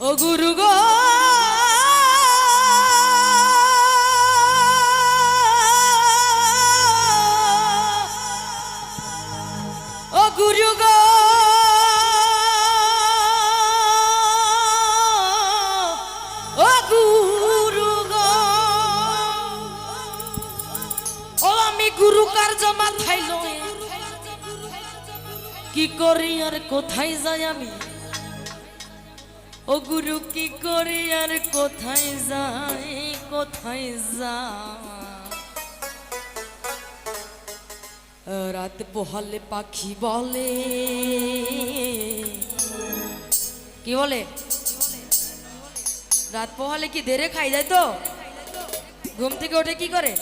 ও গুরু গো। ও গুরু গো। ও গুরু গো। ও আমি গুরু কার্য মাথায় লয়ে। কি করি আর কোথায় যাই আমি? ও গুরু কি করে আর কোথায় যাই কোথায় যা রাত পোহালে পাখি বলে। কি বলে? রাত পোহালে কি দেরে খাই যায় তো? ঘুম থেকে ওঠে কি করে?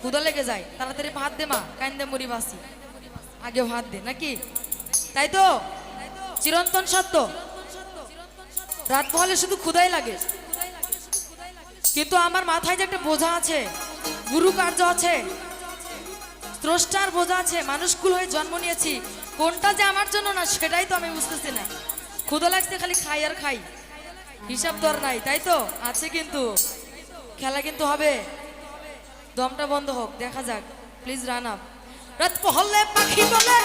ক্ষুদা লেগে যায়। তাড়াতাড়ি ভাত দে মা, কান্দে মুড়ি বাসি আগে ভাত দে, নাকি? তাই তো? চিরন্তন সত্য। রাত পোহালে শুধু ক্ষুদাই লাগে। কিন্তু আমার মাথায় যে একটা বোঝা আছে গুরু কার্য আছে, স্রষ্টার বোঝা আছে, মানুষকুল হয়ে জন্ম নিয়েছি, কোনটা যে আমার জন্য না সেটাই তো আমি বুঝতেছি না। ক্ষুদা লাগছে খালি খাই আর খাই, হিসাব তো নাই, তাই তো? আছে কিন্তু। খেলা কিন্তু হবে। দমটা বন্ধ হোক, দেখা যাক। প্লিজ রান আপ রাত পহলে পাখি বলে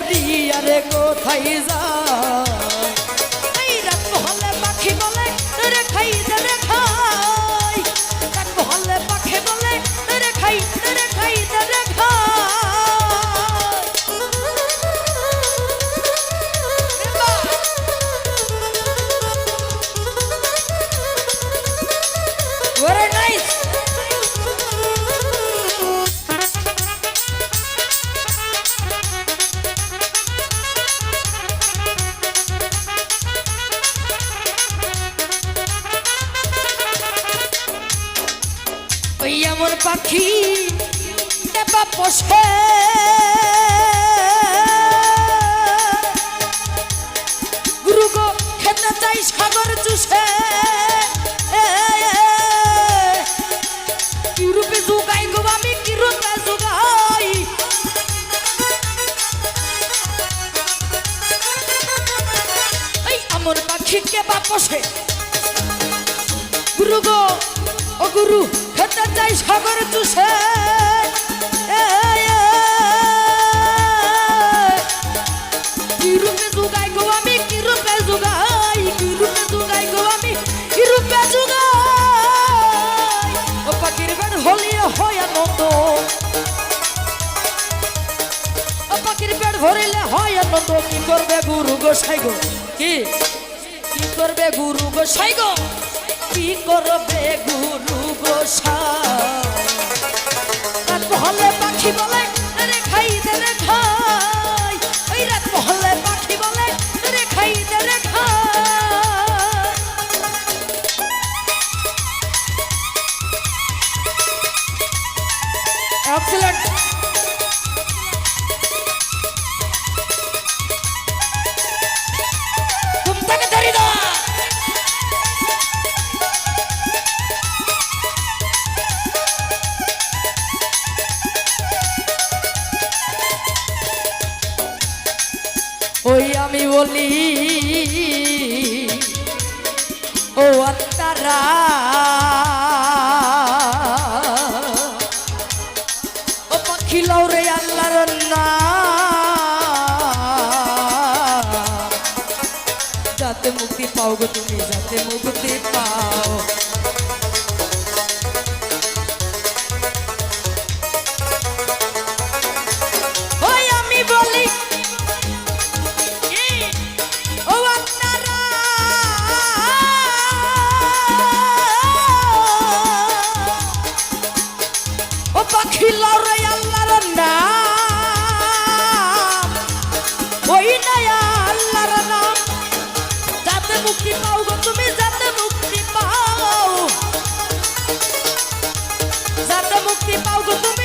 কি রে কোথায় যাই ওই এমন পাখি পোষে গুরু গো, খেতে চাই সাগর চুষে। কি রূপে গো আমি, কি রূপে এই এমন পাখি কে বা পোষে গুরু গো, ও গুরু খেতে চাই সাগর চুষে। এ, এ, কি রূপে যোগাই গো আমি কি রূপে যোগাই কি গো আমি কি রূপে ও পাখির বেড় হলিয়ে হয় আনন্দ। ও পাখির পেট ভরিলে হয় আনন্দ। কি করবে গুরু গো কি? কি করবে গুরু গো? কি করবে গুরু রাত মহলে পাখি বলে রে খাই দে রে ও আত্মারা ও পাখি লৌরে আল্লাহর নাম যাতে মুক্তি পাও গো তুমি, যাতে মুক্তি পাও। পাখি লড়াই আল্লাহর নাম। ওই নাই আল্লাহর নাম। যাতে মুক্তি পাও গো তুমি, যাতে মুক্তি পাও। যাতে মুক্তি পাও গো তুমি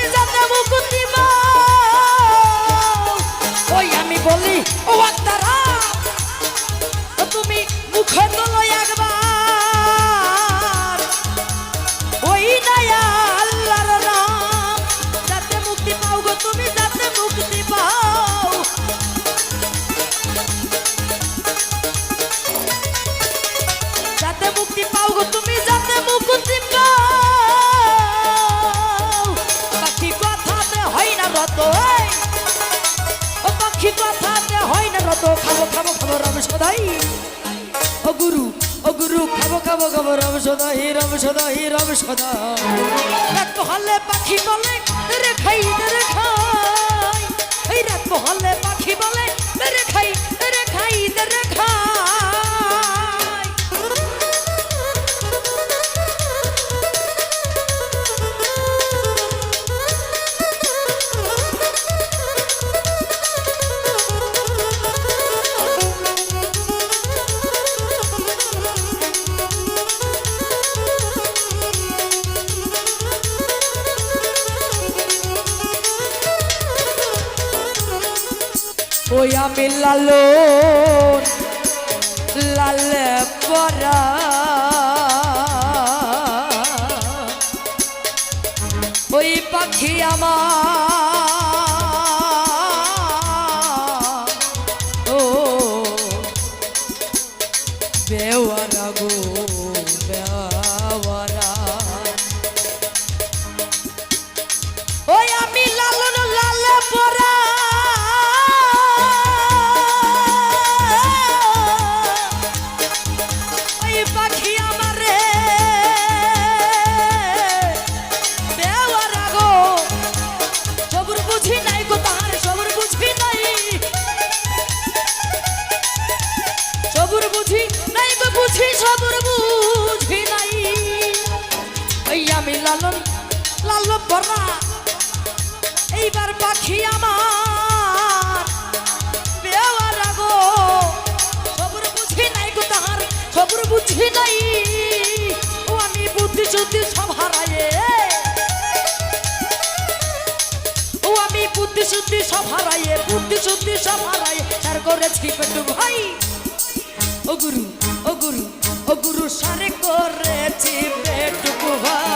রত খাব খাব খাব রম ও গুরু ও গুরু, খাব খাব খাব, রম সদাই রম সদাই, রম রাত পহালে পাখি বলে, রে খাই রে খাই। এই রাত পাখি বলে ওই আমি লালন লাল পরা। ওই পাখি আমার লাল পরা এইবার পাখি আমার বেওয়ারা গো সবুর বুঝি নাই গো তাহার সবুর বুঝি নাই। ও আমি বুদ্ধি শুদ্ধি সব হারায়ে ও আমি বুদ্ধি শুদ্ধি সব হারায়ে বুদ্ধি শুদ্ধি সব হারায়ে তার করেছি পেটু ভাই। ও গুরু ও গুরু ও গুরু সারে করেছি পেটু ভাই।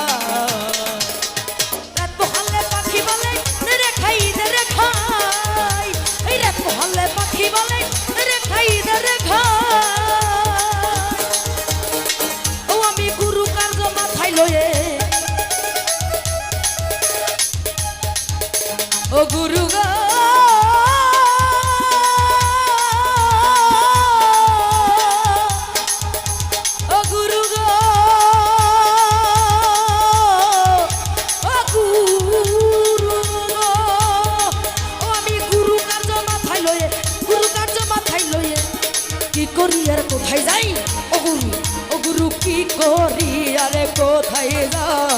গুরু ও গুরু কি করি? আরে কোথায় যাই